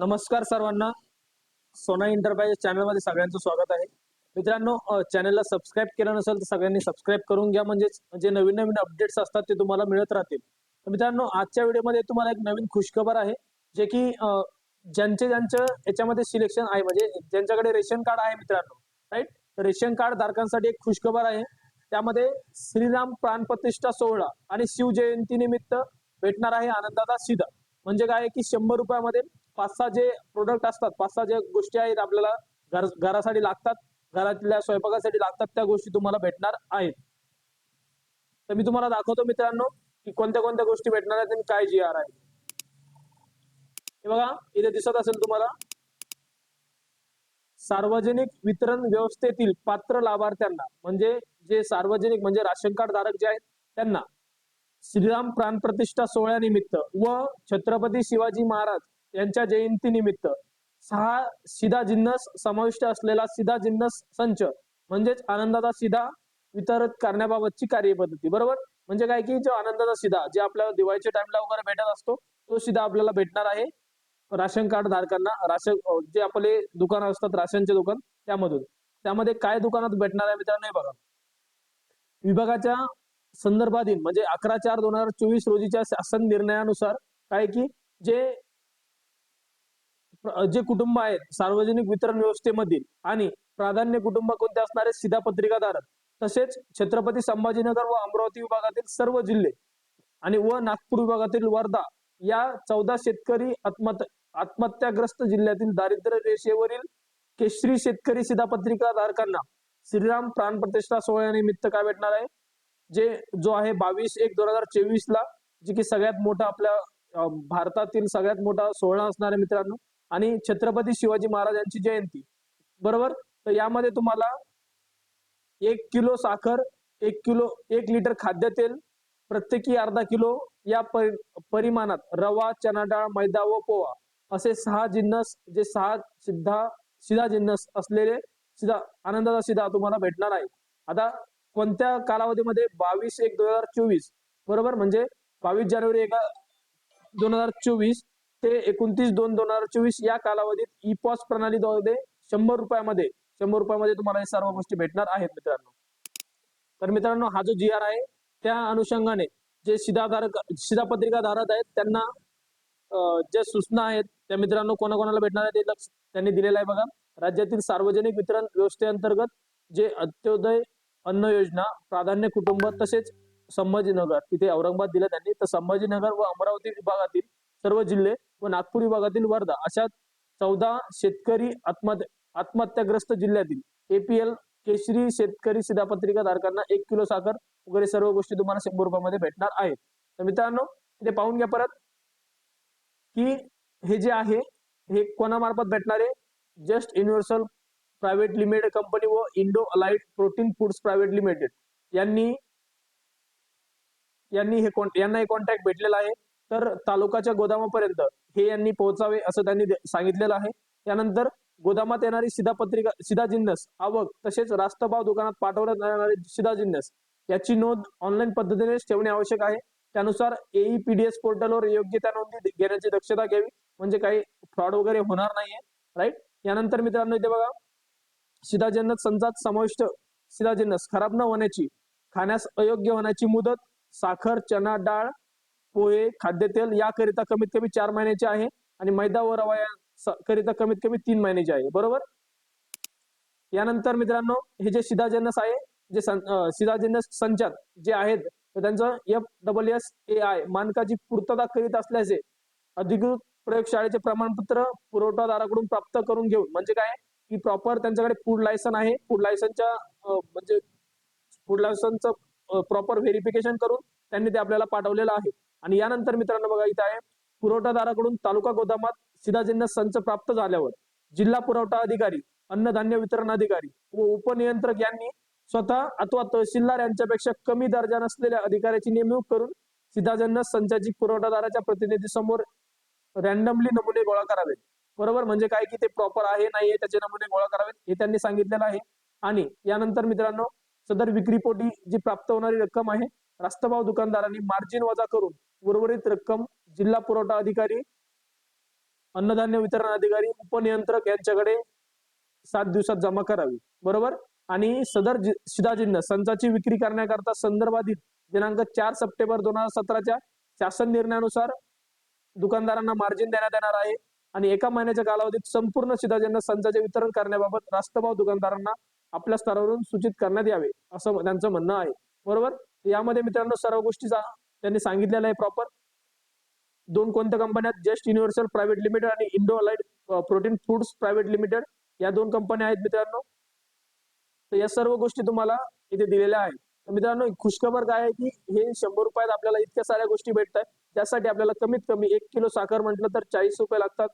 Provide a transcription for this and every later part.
नमस्कार सर्वांना. सोना इंटरप्राइजेस चॅनलमध्ये सगळ्यांचं स्वागत आहे. मित्रांनो चॅनलला सबस्क्राईब केलं नसेल तर सगळ्यांनी सबस्क्राईब करून घ्या. म्हणजे जे नवीन नवीन अपडेट्स असतात ते तुम्हाला मिळत राहतील. तर मित्रांनो आजच्या व्हिडिओमध्ये तुम्हाला एक नवीन खुशखबर आहे. जे की ज्यांचे ज्यांचं याच्यामध्ये सिलेक्शन आहे म्हणजे ज्यांच्याकडे रेशन कार्ड आहे मित्रांनो राईट रेशन कार्ड धारकांसाठी एक खुशखबर आहे. त्यामध्ये श्रीराम प्राणप्रतिष्ठा सोहळा आणि शिवजयंती निमित्त भेटणार आहे आनंदाचा सीधा. म्हणजे काय आहे की शंभर रुपयामध्ये पाच सहा जे प्रोडक्ट असतात पाच सहा ज्या गोष्टी आहेत आपल्याला घर घरासाठी लागतात घरातल्या स्वयंपाकासाठी लागतात त्या गोष्टी तुम्हाला भेटणार आहेत. तर मी तुम्हाला दाखवतो मित्रांनो की कोणत्या कोणत्या गोष्टी भेटणार आहेत आणि काय जी आर आहे. हे बघा इथे दिसत असेल तुम्हाला. सार्वजनिक वितरण व्यवस्थेतील पात्र लाभार्थ्यांना म्हणजे जे सार्वजनिक म्हणजे राशन कार्ड धारक जे आहेत त्यांना श्रीराम प्राणप्रतिष्ठा सोहळ्यानिमित्त व छत्रपती शिवाजी महाराज यांच्या जयंतीनिमित्त सहा सिधा जिन्नस समाविष्ट असलेला सिधा जिन्नस संच म्हणजेच आनंदाचा सिधा वितरित करण्याबाबतची कार्यपद्धती बरोबर? म्हणजे काय की जो आनंदाचा सिधा जे आपल्याला दिवाळीच्या टाइमला वगैरे भेटत असतो तो सिधा आपल्याला भेटणार आहे राशन कार्ड धारकांना राशन जे आपले दुकान असतात राशनचे दुकान त्यामधून. त्यामध्ये काय दुकानात भेटणार आहे मित्रांनो बघा. विभागाच्या संदर्भातील म्हणजे अकरा चार दोन हजार चोवीस रोजीच्या शासन निर्णयानुसार काय की जे जे कुटुंब आहेत सार्वजनिक वितरण व्यवस्थेमधील आणि प्राधान्य कुटुंब कोणते असणारे सीधा पत्रिकाधारक तसेच छत्रपती संभाजीनगर व अमरावती विभागातील सर्व जिल्हे आणि व नागपूर विभागातील वर्धा या चौदा शेतकरी आत्महत्या आत्महत्याग्रस्त जिल्ह्यातील दारिद्र्य रेषेवरील केशरी शेतकरी सीधा पत्रिका धारकांना श्रीराम प्राण प्रतिष्ठा सोहळ्यानिमित्त काय भेटणार आहे? जे जो आहे बावीस एक दोन हजार चोवीस ला जे की सगळ्यात मोठा आपल्या भारतातील सगळ्यात मोठा सोहळा असणार आहे मित्रांनो. आणि छत्रपती शिवाजी महाराज यांची जयंती. बरोबर? तर यामध्ये तुम्हाला एक किलो साखर एक किलो एक लिटर खाद्यतेल प्रत्येकी अर्धा किलो या परि- परिमाणात रवा चना डाळ मैदा व पोहा असे सहा जिन्नस जे सहा सिद्धा सिधा जिन्नस असलेले सिधा आनंदाचा सिधा तुम्हाला भेटणार आहे. आता कोणत्या कालावधीमध्ये बावीस एक दोन हजार चोवीस बरोबर? म्हणजे बावीस जानेवारी एक दोन हजार चोवीस ते एकोणतीस दोन दोन हजार चोवीस या कालावधीत ई पॉस प्रणालीद्वारे शंभर रुपयामध्ये शंभर रुपयामध्ये तुम्हाला हे सर्व गोष्टी भेटणार आहेत मित्रांनो. तर मित्रांनो हा जो जी आर आहे त्या अनुषंगाने जे शिधाधारक शिधापत्रिका धारक आहेत त्यांना ज्या सूचना आहेत त्या मित्रांनो कोणाकोणाला भेटणार आहे ते लक्ष त्यांनी दिलेलं आहे बघा. राज्यातील सार्वजनिक वितरण व्यवस्थेअंतर्गत जे अंत्योदय अन्न योजना प्राधान्य कुटुंब तसेच संभाजीनगर. इथे औरंगाबाद दिलं त्यांनी तर संभाजीनगर व अमरावती विभागातील सर्व जिल्हे व नागपूर विभागातील वर्धा अशा चौदा शेतकरी आत्महत्या आत्महत्याग्रस्त जिल्ह्यातील एपीएल केशरी शेतकरी शिधापत्रिका धारकांना एक किलो साखर वगैरे सर्व गोष्टी तुम्हाला शंभर रुपयामध्ये भेटणार आहेत. तर मित्रांनो इथे पाहून घ्या परत की हे जे आहे हे कोणामार्फत भेटणार आहे? Just universal private limited company व Indo allied protein foods private limited. यांनी यांनी हे कॉन- यांना हे कॉन्टॅक्ट भेटलेला आहे. तर तालुकाच्या गोदामापर्यंत हे यांनी पोहोचावे असं त्यांनी सांगितलेलं आहे. त्यानंतर गोदामात येणारी सिधा पत्रिका सिधा जिन्नस आवक तसेच रास्तभाव दुकानात पाठवण्यात येणारे सिधा जिन्नस याची नोंद ऑनलाईन पद्धतीने ठेवणे आवश्यक आहे. त्यानुसार E एईपीडीएस पोर्टलवर योग्य त्या नोंदी घेण्याची दक्षता घ्यावी. म्हणजे काही फ्रॉड वगैरे होणार नाहीये राईट यानंतर मित्रांनो इथे बघा. सिधा संचात समाविष्ट शिधाजन्नस खराब न होण्याची खाण्यास अयोग्य होण्याची मुदत साखर चना डाळ पोहे खाद्यतेल याकरिता कमीत कमी चार महिन्याचे आहे आणि मैदा व रवा या करिता कमीत कमी तीन महिन्याचे आहे. बरोबर? यानंतर मित्रांनो हे जे शिधाजन्नस आहे जे सं- संचात जे आहेत त्यांचं F double S A I मानकाची पूर्तता करीत असल्याचे अधिकृत प्रयोगशाळेचे प्रमाणपत्र पुरवठादाराकडून प्राप्त करून घेऊन म्हणजे काय? की प्रॉपर त्यांच्याकडे फूड लायसन आहे. फूड लायसनच्या म्हणजे फूड लायसनचं प्रॉपर व्हेरिफिकेशन करून त्यांनी ते आपल्याला पाठवलेलं आहे. आणि यानंतर मित्रांनो बघा इथे आहे. पुरवठादाराकडून तालुका गोदामात सिधाजिन्नस संच प्राप्त झाल्यावर जिल्हा पुरवठा अधिकारी अन्नधान्य वितरण अधिकारी व उपनियंत्रक यांनी स्वतः अथवा तहसीलदार यांच्यापेक्षा कमी दर्जा नसलेल्या अधिकाऱ्याची नेमणूक करून सिधाजिन्नस संचाची पुरवठादाराच्या प्रतिनिधी समोर रॅन्डमली नमुने गोळा करावेत. बरोबर? म्हणजे काय की ते प्रॉपर आहे नाही आहे त्याचे नमुने गोळा करावेत हे त्यांनी सांगितलेलं आहे. आणि यानंतर मित्रांनो सदर विक्रीपोटी जी प्राप्त होणारी रक्कम आहे रास्तभाव दुकानदारांनी मार्जिन वजा करून उर्वरित रक्कम जिल्हा पुरवठा अधिकारी अन्नधान्य वितरण अधिकारी उपनियंत्रक यांच्याकडे सात दिवसात जमा करावी. बरोबर? आणि सदर जि- संचाची विक्री करण्याकरता संदर्भातील दिनांक चार सप्टेंबर दोन हजार सतराच्या शासन निर्णयानुसार दुकानदारांना मार्जिन देण्यात येणार आहे. आणि एका महिन्याच्या कालावधीत संपूर्ण शिधाजिन्नस संचाचे वितरण करण्याबाबत रास्तभाव दुकानदारांना आपल्या स्तरावरून सूचित करण्यात यावे असं त्यांचं म्हणणं आहे. बरोबर? यामध्ये मित्रांनो सर्व गोष्टी त्यांनी सांगितलेलं आहे प्रॉपर दोन कोणत्या कंपन्या जस्ट युनिव्हर्सल प्रायव्हेट लिमिटेड आणि Indo allied protein foods private limited. या दोन कंपन्या आहेत मित्रांनो. तर या सर्व गोष्टी तुम्हाला इथे दिलेल्या आहेत. तर मित्रांनो खुशखबर काय आहे की हे शंभर रुपयात आपल्याला इतक्या साऱ्या गोष्टी भेटत आहेत त्यासाठी आपल्याला कमीत कमी एक किलो साखर म्हटलं तर चाळीस रुपये लागतात.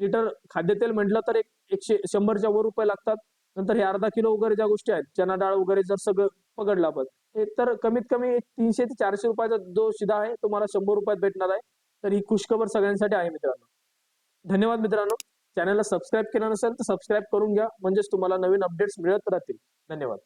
लिटर खाद्यतेल म्हटलं तर एक एकशे शंभरच्या वर रुपये लागतात. नंतर हे अर्धा किलो वगैरे ज्या गोष्टी आहेत चना डाळ वगैरे जर सगळं पकडलं आपण हे तर कमीत कमी एक तीनशे ते चारशे रुपयाचा जो शिधा आहे तुम्हाला शंभर रुपयात भेटणार आहे. तर ही खुशखबर सगळ्यांसाठी आहे मित्रांनो. धन्यवाद मित्रांनो. चॅनलला सबस्क्राईब केलं नसेल तर सबस्क्राईब करून घ्या म्हणजेच तुम्हाला नवीन अपडेट्स मिळत राहतील. धन्यवाद.